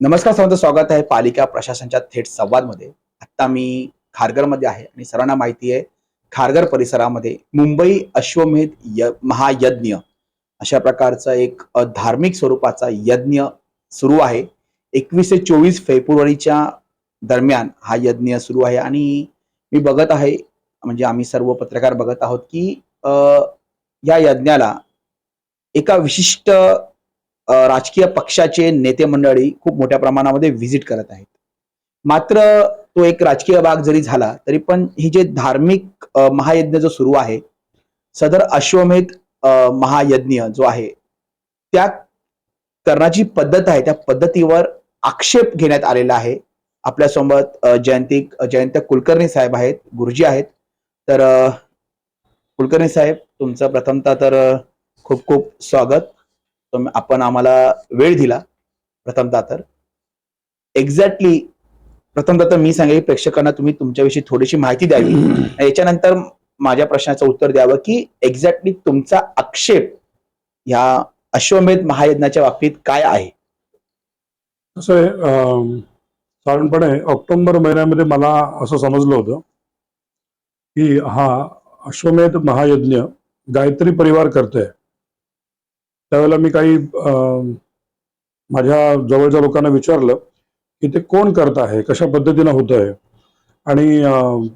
नमस्कार सर्वांचं स्वागत आहे पालिका प्रशासनच्या थेट संवादमध्ये. आत्ता मी खारघरमध्ये आहे आणि सर्वांना माहिती आहे खारघर परिसरामध्ये मुंबई अश्वमेध य महायज्ञ अशा प्रकारचा एक धार्मिक स्वरूपाचा यज्ञ सुरू आहे. एकवीस ते चोवीस फेब्रुवारीच्या दरम्यान हा यज्ञ सुरू आहे आणि मी बघत आहे म्हणजे आम्ही सर्व पत्रकार बघत आहोत की या यज्ञाला एका विशिष्ट राजकीय पक्षाचे नेते मंडळी खूप मोठ्या प्रमाणामध्ये व्हिजिट करत आहेत. मात्र तो एक राजकीय भाग जरी झाला तरी पण ही जे धार्मिक महायज्ञ जो सुरू आहे सदर अश्वमेध महायज्ञ जो आहे त्या करण्याची पद्धत आहे त्या पद्धतीवर आक्षेप घेण्यात आलेला आहे. आपल्यासोबत अ, जयंती जयंत कुलकर्णी साहेब आहेत गुरुजी आहेत. तर कुलकर्णी साहेब तुमचं प्रथमतः तर खूप खूप स्वागत. आपण आम्हाला वेळ दिला प्रथमतः तर एक्झॅक्टली प्रथमतः तर मी सांगेल प्रेक्षकांना तुम्ही तुमच्याविषयी थोडीशी माहिती द्यावी. याच्यानंतर माझ्या प्रश्नाचं उत्तर द्यावं की एक्झॅक्टली तुमचा आक्षेप ह्या अश्वमेध महायज्ञाच्या बाबतीत काय आहे? कसं आहे साधारणपणे ऑक्टोबर महिन्यामध्ये मला असं समजलं होतं की हा अश्वमेध महायज्ञ गायत्री परिवार करतोय. त्यावेळेला मी काही माझ्या जवळच्या लोकांना विचारलं की ते कोण करत आहे कशा पद्धतीनं होत आहे? आणि अं,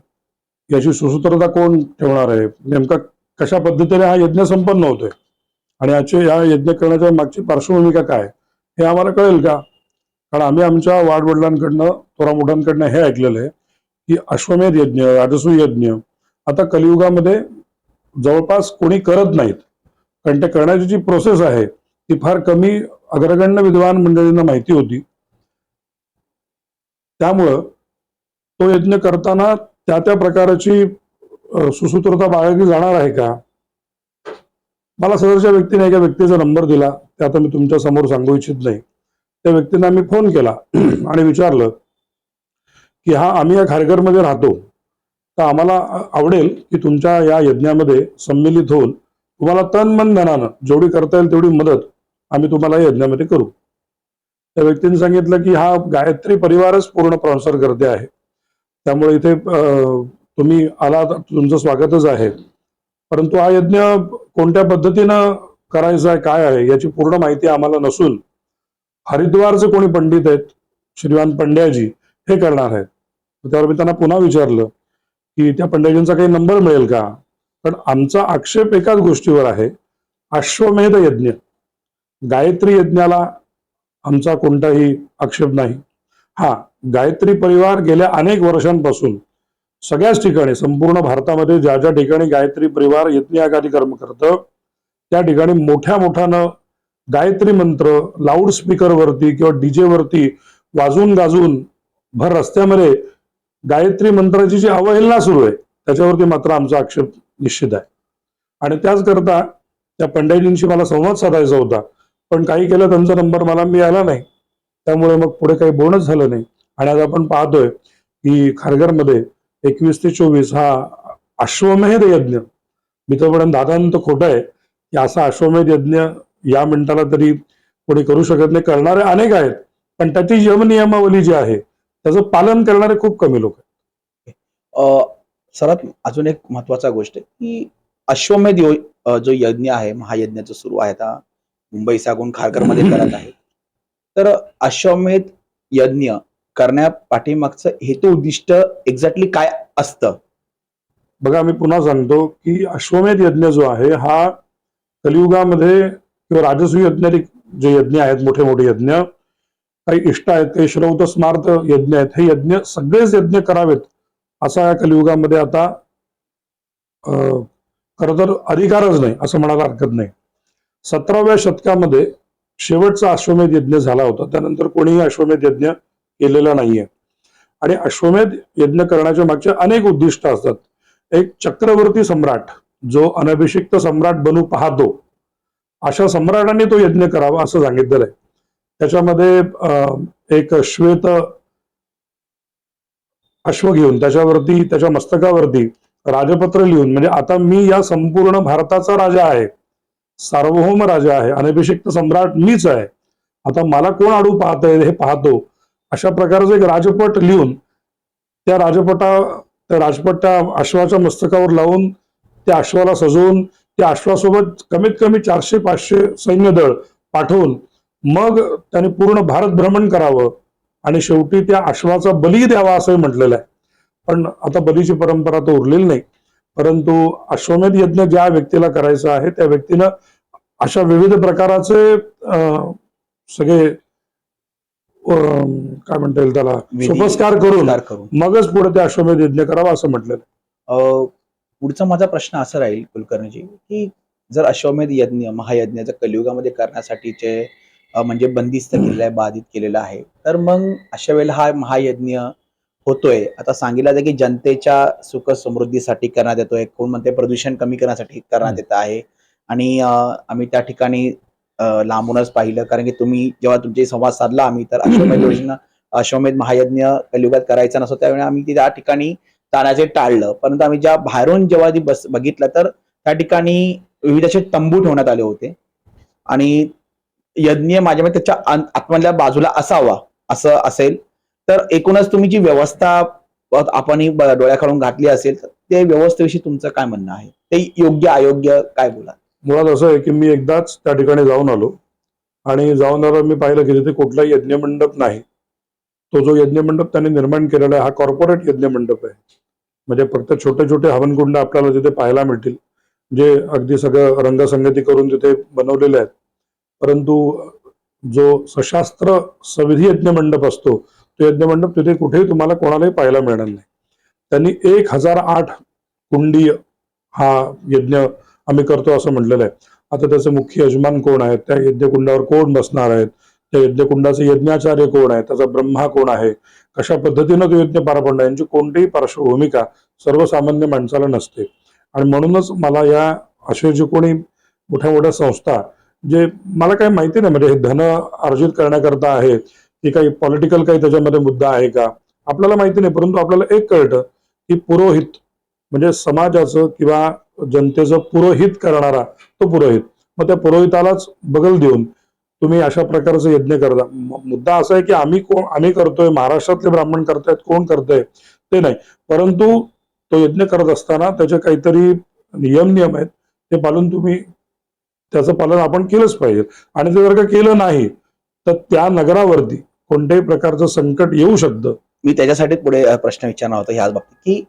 याची सुसूत्रता कोण ठेवणार आहे? नेमका कशा पद्धतीने हा यज्ञ संपन्न होतोय? आणि याचे या यज्ञ करण्याच्या मागची पार्श्वभूमिका काय? हे आम्हाला कळेल का? कारण आम्ही आमच्या वाडवडिलांकडनं थोरामोठ्यांकडनं हे ऐकलेलं आहे की अश्वमेध यज्ञ राजसू यज्ञ आता कलियुगामध्ये जवळपास कोणी करत नाहीत. कारण ते करण्याची जी प्रोसेस आहे ती फार कमी अग्रगण्य विद्वान मंडळींना माहिती होती. त्यामुळं तो यज्ञ करताना त्या त्या प्रकाराची सुसूत्रता बाळगली जाणार आहे का? मला सदरच्या व्यक्तीने एका व्यक्तीचा नंबर दिला. ते आता मी तुमच्यासमोर सांगू इच्छित नाही. त्या व्यक्तींना मी फोन केला आणि विचारलं की हा आम्ही या खारघरमध्ये राहतो. तर आम्हाला आवडेल की तुमच्या या यज्ञामध्ये सम्मिलित होऊन तुम्हाला तन मन धनानं जेवढी करता येईल तेवढी मदत आम्ही तुम्हाला या यज्ञामध्ये करू. त्या व्यक्तीने सांगितलं की हा गायत्री परिवारच पूर्ण प्रॉन्सर करते आहे. त्यामुळे इथे तुम्ही आला तुमचं स्वागतच आहे. परंतु हा यज्ञ कोणत्या पद्धतीनं करायचा आहे काय आहे याची पूर्ण माहिती आम्हाला नसून हरिद्वारचे कोणी पंडित आहेत श्रीमान पंड्याजी हे करणार आहेत. त्यावर मी त्यांना पुन्हा विचारलं की त्या पंड्याजींचा काही नंबर मिळेल का? पण आमचा आक्षेप एकाच गोष्टीवर आहे. अश्वमेध यज्ञ. गायत्री यज्ञाला आमचा कोणताही आक्षेप नाही. हा गायत्री परिवार गेल्या अनेक वर्षांपासून सगळ्याच ठिकाणी संपूर्ण भारतामध्ये ज्या ज्या ठिकाणी गायत्री परिवार यज्ञ कर्म करतं त्या ठिकाणी मोठ्या मोठ्यानं गायत्री मंत्र लाऊडस्पीकरवरती किंवा डीजे वरती वाजून गाजून भर रस्त्यामध्ये गायत्री मंत्राची जी अवहेलना सुरू आहे त्याच्यावरती मात्र आमचा आक्षेप निश्चित आहे. आणि त्याचकरता त्या पंडितजींशी मला संवाद साधायचा होता पण काही केलं त्यांचा नंबर मला मिळाला नाही. त्यामुळे मग पुढे काही बोलणंच झालं नाही. आणि आज आपण पाहतोय की खारघरमध्ये एकवीस ते चोवीस हा अश्वमेध यज्ञ मी तर म्हणून दादांत खोटं आहे की असा अश्वमेध यज्ञ या मिनिटाला तरी कोणी करू शकत नाही. करणारे अनेक आहेत पण त्याची यम नियमावली जी आहे त्याचं पालन करणारे खूप कमी लोक आहेत. सर्वात अजून एक महत्त्वाचा गोष्ट आहे की अश्वमेध जो यज्ञ आहे महायज्ञाचा सुरू आहे आता मुंबई सागून खारघरमध्ये करत आहे. तर अश्वमेध यज्ञ करण्या पाठीमागचं हेतू उद्दिष्ट एक्झॅक्टली काय असतं? बघा मी पुन्हा सांगतो की अश्वमेध यज्ञ जो आहे हा कलियुगामध्ये किंवा राजस्व यज्ञाधिक जे यज्ञ आहेत मोठे मोठे यज्ञ काही इष्ट आहेत काही श्रौत स्मार्त यज्ञ आहेत हे यज्ञ सगळेच यज्ञ करावेत. असा या कलियुगामध्ये आता अं, खरं तर अधिकारच नाही असं म्हणायला हरकत नाही. सतराव्या शतकामध्ये शेवटचा अश्वमेध यज्ञ झाला होता. त्यानंतर कोणीही अश्वमेध यज्ञ केलेला नाहीये. आणि अश्वमेध यज्ञ करण्याच्या मागचे अनेक उद्दिष्ट असतात. एक चक्रवर्ती सम्राट जो अनभिषिक्त सम्राट बनू पाहतो अशा सम्राटाने तो यज्ञ करावा असं सांगितलेलं आहे. त्याच्यामध्ये एक श्वेत अश्व घेऊन त्याच्यावरती त्याच्या मस्तकावरती राजपत्र लिहून म्हणजे आता मी या संपूर्ण भारताचा राजा आहे सार्वभौम राजा आहे अनभिषिक्त सम्राट मीच आहे. आता मला कोण आडू पाहत आहे हे पाहतो. अशा प्रकारचं एक राजपट लिहून त्या राजपटा त्या राजपट त्या अश्वाच्या मस्तकावर लावून त्या अश्वाला सजवून त्या अश्वासोबत कमीत कमी चारशे पाचशे सैन्य दळ पाठवून मग त्याने पूर्ण भारत भ्रमण करावं. आणि शेवटी त्या अश्वाचा बली द्यावा असं म्हटलेलं आहे. पण आता बलीची परंपरा तर उरलेली नाही. परंतु अश्वमेध यज्ञ ज्या व्यक्तीला करायचा आहे त्या व्यक्तीनं अशा विविध प्रकाराचे सगळे काय म्हणता येईल त्याला? सुपस्कार करून मगच पुढे ते अश्वमेध यज्ञ करावा असं म्हटलेलं पुढचा माझा प्रश्न असा राहील कुलकर्णीजी की जर अश्वमेध यज्ञ महायज्ञाचा कलियुगामध्ये करण्यासाठीचे म्हणजे बंदिस्त केलेलं आहे बाधित केलेलं आहे. तर मग अशा वेळेला हा महायज्ञ होतोय. आता सांगितलं जातं की जनतेच्या सुख समृद्धीसाठी करण्यात येतोय. कोण म्हणते प्रदूषण कमी करण्यासाठी करण्यात येत आहे. आणि आम्ही त्या ठिकाणी लांबूनच पाहिलं. कारण की तुम्ही जेव्हा तुमचे संवाद साधला आम्ही तर अश्वमेध योजना अश्वमेध महायज्ञ कलियुगात करायचा नसतो. त्यावेळी आम्ही त्या ठिकाणी तानाचे टाळलं. परंतु आम्ही ज्या बाहेरून जेव्हा बस बघितलं तर त्या ठिकाणी विविध असे तंबू ठेवण्यात आले होते. आणि यज्ञ माझ्या मते त्याच्या आत- बाजूला असावा असं असेल. तर एकूणच तुम्ही जी व्यवस्था आपण डोळ्याखाडून घातली असेल तर ते व्यवस्थेविषयी तुमचं काय म्हणणं आहे? ते योग्य अयोग्य काय बोला मुळात असं आहे की मी एकदाच त्या ठिकाणी जाऊन आलो. आणि जाऊन आलो मी पाहिलं की तिथे कुठलाही यज्ञमंडप नाही. तो जो यज्ञमंडप त्यांनी निर्माण केलेला आहे हा कॉर्पोरेट यज्ञमंडप आहे. म्हणजे फक्त छोटे छोटे हवनकुंड आपल्याला तिथे पाहायला मिळतील. जे अगदी सगळं रंगसंगती करून तिथे बनवलेले आहेत. परंतु जो सशास्त्र सविधी यज्ञमंडप असतो तो यज्ञमंडप तिथे कुठेही तुम्हाला कोणालाही पाहायला मिळणार नाही. त्यांनी एक हजार आठ कुंडी हा यज्ञ आम्ही करतो असं म्हटलेलं आहे. आता त्याचे मुख्य यजमान कोण आहेत? त्या यज्ञकुंडावर कोण बसणार आहेत? त्या यज्ञकुंडाचे यज्ञाचार्य कोण आहे त्याचा ब्रह्मा कोण आहे? कशा पद्धतीनं तो यज्ञ पार पडणार यांची कोणतीही पार्श्वभूमिका सर्वसामान्य माणसाला नसते. आणि म्हणूनच मला या असे जे कोणी मोठ्या मोठ्या संस्था जे मला काही माहिती नाही म्हणजे हे धन अर्जित करण्याकरता आहे की काही पॉलिटिकल काही त्याच्यामध्ये मुद्दा आहे का? आपल्याला माहिती नाही परंतु आपल्याला एक कळतं की पुरोहित म्हणजे समाजाचं किंवा जनतेचं पुरोहित करणारा तो पुरोहित. मग त्या पुरोहितालाच बगल देऊन तुम्ही अशा प्रकारचं यज्ञ करता. मुद्दा असा आहे की आम्ही कोण आम्ही करतोय महाराष्ट्रातले ब्राह्मण करतायत कोण करतंय ते नाही. परंतु तो यज्ञ करत असताना त्याचे काहीतरी नियम नियम आहेत ते पालन तुम्ही त्याचं पालन आपण केलंच पाहिजे. आणि ते जर का केलं नाही तर त्या नगरावरती कोणत्याही प्रकारचं संकट येऊ शकतं. मी त्याच्यासाठी पुढे प्रश्न विचारणार होता ह्याच बाबतीत की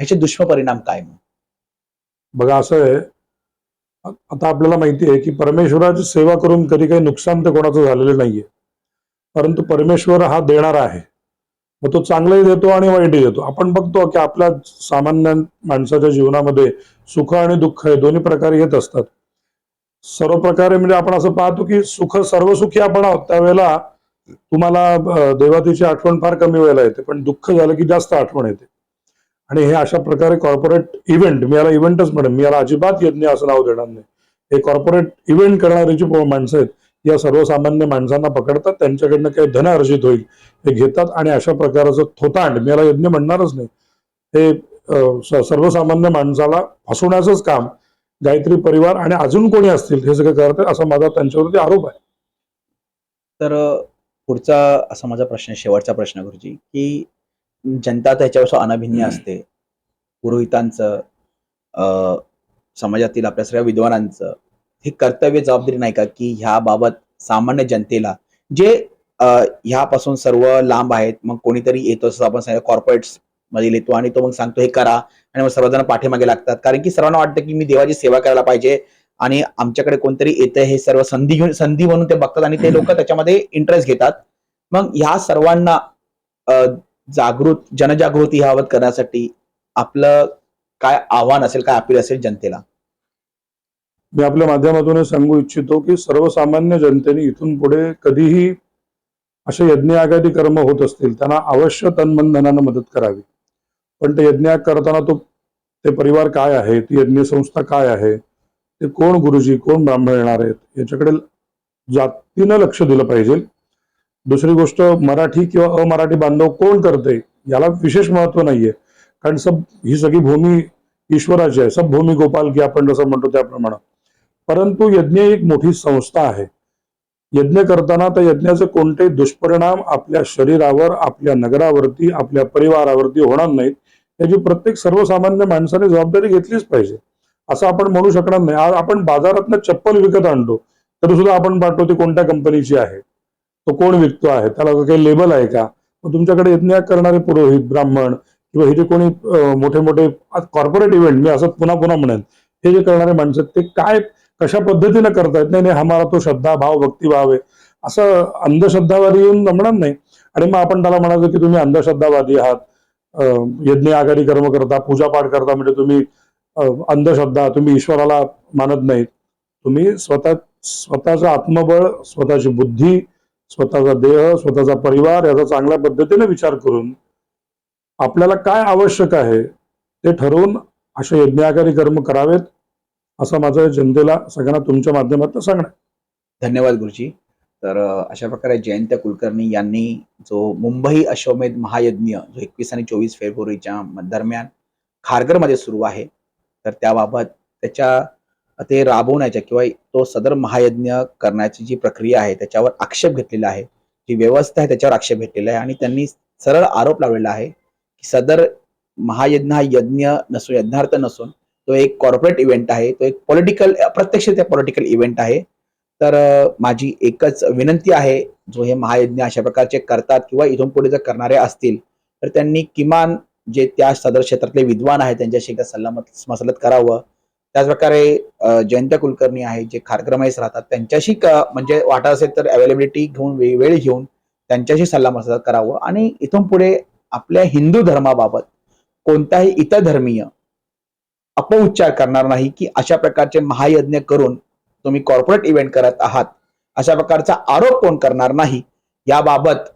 ह्याचे दुष्परिणाम काय बघा असं आहे. आता आपल्याला माहिती आहे की परमेश्वराची सेवा करून कधी काही नुकसान तर कोणाचं झालेलं नाहीये. परंतु परमेश्वर हा देणारा आहे. मग तो चांगलंही देतो आणि वाईटही देतो. आपण बघतो की आपल्या सामान्य माणसाच्या जीवनामध्ये सुख आणि दुःख हे दोन्ही प्रकारे येत असतात. सर्व प्रकारे म्हणजे आपण असं पाहतो की सुख सर्व सुखी आपण आहोत त्यावेळेला तुम्हाला देवातीची आठवण फार कमी वेळेला येते पण दुःख झालं की जास्त आठवण येते. आणि हे अशा प्रकारे कॉर्पोरेट इव्हेंट मी याला इव्हेंटच म्हणेन मी याला अजिबात यज्ञ असं नाव देणार नाही. हे कॉर्पोरेट इव्हेंट करणारी जी माणसं आहेत या सर्वसामान्य माणसांना पकडतात त्यांच्याकडनं काही धन अर्जित होईल हे घेतात आणि अशा प्रकारचं थोतांड मी याला यज्ञ म्हणणारच नाही. हे सर्वसामान्य माणसाला फसवण्याचंच काम गायत्री परिवार आणि अजून कोणी असतील हे सगळं करतात असा माझा त्यांच्यावरती आरोप आहे. तर पुढचा असा माझा प्रश्न शेवटचा प्रश्न गुरुजी की जनता त्याच्यापासून अनभिज्ञ असते. पुरोहितांचं समाजातील आपल्या सगळ्या विद्वानांचं हे कर्तव्य जबाबदारी नाही का की ह्या बाबत सामान्य जनतेला जे ह्यापासून सर्व लांब आहेत मग कोणीतरी येतो असं आपण सांगितलं कॉर्पोरेट्स मध्ये येतो. आणि तो मग सांगतो हे करा. आणि मग सर्वजण पाठीमागे लागतात. कारण की सर्वांना वाटतं की मी देवाची सेवा करायला पाहिजे. आणि आमच्याकडे कोणतरी येतं हे सर्व संधी घेऊन संधी म्हणून ते बघतात आणि ते लोक त्याच्यामध्ये इंटरेस्ट घेतात. मग ह्या सर्वांना जागृत जनजागृती ह्याबाबत करण्यासाठी आपलं काय आव्हान असेल काय अपील असेल जनतेला? मी आपल्या माध्यमातून सांगू इच्छितो की सर्वसामान्य जनतेने इथून पुढे कधीही असे यज्ञ आगादी कर्म होत असतील त्यांना अवश्य तन्मनधनानं मदत करावी. पण ते यज्ञ करताना तो ते परिवार काय आहे? ती यज्ञ संस्था काय आहे? ते कोण गुरुजी कोण ब्राह्मण येणार आहेत? याच्याकडे जातीनं लक्ष दिलं पाहिजे. दुसरी गोष्ट मराठी किंवा अमराठी बांधव कोण करते? याला विशेष महत्त्व नाहीये. कारण सब ही सगळी भूमी ईश्वराची आहे. सब भूमी गोपाल की आपण जसं म्हणतो त्याप्रमाणे. परंतु यज्ञ एक मोठी संस्था आहे. यज्ञ करताना त्या यज्ञाचे कोणते दुष्परिणाम आपल्या शरीरावर आपल्या नगरावरती आपल्या परिवारावरती होणार नाहीत. याची प्रत्येक सर्वसामान्य माणसाने जबाबदारी घेतलीच पाहिजे. असं आपण म्हणू शकणार नाही. आज आपण बाजारातनं चप्पल विकत आणतो तरी सुद्धा आपण पाहतो ती कोणत्या कंपनीची आहे. तो कोण विकतो आहे? त्याला काही लेबल आहे का? मग तुमच्याकडे यज्ञ करणारे पुरोहित ब्राह्मण किंवा हे जे कोणी मोठे मोठे कॉर्पोरेट इव्हेंट मी असं पुन्हा पुन्हा म्हणेन हे जे करणारे माणसं आहेत, ते काय कशा पद्धतीनं करतायत? नाही नाही हमारा तो श्रद्धा भाव भक्तिभाव आहे. असं अंधश्रद्धावादी येऊन जमणार नाही. आणि मग आपण त्याला म्हणायचं की तुम्ही अंधश्रद्धावादी आहात. यज्ञ आघाडी कर्म करता पूजापाठ करता म्हणजे तुम्ही अंधश्रद्धा तुम्ही ईश्वराला मानत नाहीत. तुम्ही स्वतः स्वतःचं आत्मबळ स्वतःची बुद्धी स्वतःचा देह स्वतःचा परिवार याचा चांगल्या पद्धतीने विचार करून आपल्याला काय आवश्यक आहे ते ठरवून असे यज्ञाकारी कर्म करावेत असं माझं जनतेला सगळ्यांना तुमच्या माध्यमातून सांगणं धन्यवाद गुरुजी. तर अशा प्रकारे जयंत कुलकर्णी यांनी जो मुंबई अश्वमेध महायज्ञ जो एकवीस आणि चोवीस फेब्रुवारीच्या दरम्यान खारघरमध्ये सुरू आहे तर त्याबाबत त्याच्या ते राबवण्याच्या किंवा तो सदर महायज्ञ करण्याची जी प्रक्रिया आहे त्याच्यावर आक्षेप घेतलेला आहे. जी व्यवस्था आहे त्याच्यावर आक्षेप घेतलेला आहे आणि त्यांनी सरळ आरोप लावलेला आहे की सदर महायज्ञ हा यज्ञ नसून यज्ञार्थ नसून तो एक कॉर्पोरेट इव्हेंट आहे तो एक पॉलिटिकल अप्रत्यक्ष त्या पॉलिटिकल इव्हेंट आहे. तर माझी एकच विनंती आहे जो हे महायज्ञ अशा प्रकारचे करतात किंवा इथून पुढे जर करणारे असतील तर त्यांनी किमान जे त्या सदर क्षेत्रातले विद्वान आहेत त्यांच्याशी एकदा सल्लामत मसलत करावं. त्याचप्रकारे जयंत कुलकर्णी आहे जे खारक्रमाईस राहतात त्यांच्याशी क- म्हणजे वाटत असेल तर अवेलेबिलिटी घेऊन वेळ घेऊन त्यांच्याशी सल्लामसलत करावं. आणि इथून पुढे आपल्या हिंदू धर्माबाबत कोणताही इतर धर्मीय अपउच्चार करणार नाही की अशा प्रकारचे महायज्ञ करून तुम्ही कॉर्पोरेट इव्हेंट करत आहात अशा प्रकारचा आरोप कोण करणार नाही? याबाबत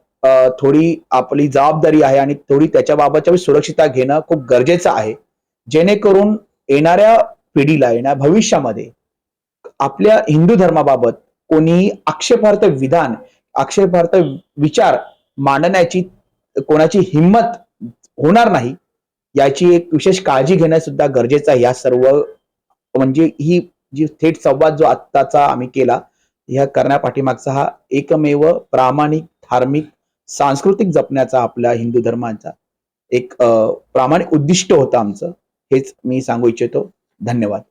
थोडी आपली जबाबदारी आहे आणि थोडी त्याच्याबाबतच्या सुरक्षितता घेणं खूप गरजेचं आहे. जेणेकरून येणाऱ्या पिढीला येणाऱ्या भविष्यामध्ये आपल्या हिंदू धर्माबाबत कोणी आक्षेपार्थ विधान आक्षेपार्थ विचार मांडण्याची कोणाची हिंमत होणार नाही याची एक विशेष काळजी घेणं सुद्धा गरजेचं आहे. या सर्व म्हणजे ही जी थेट संवाद जो आत्ताचा आम्ही केला ह्या करण्यापाठीमागचा हा एकमेव प्रामाणिक धार्मिक सांस्कृतिक जपण्याचा आपल्या हिंदू धर्माचा एक प्रामाणिक उद्दिष्ट होतं आमचं. हेच मी सांगू इच्छितो. धन्यवाद.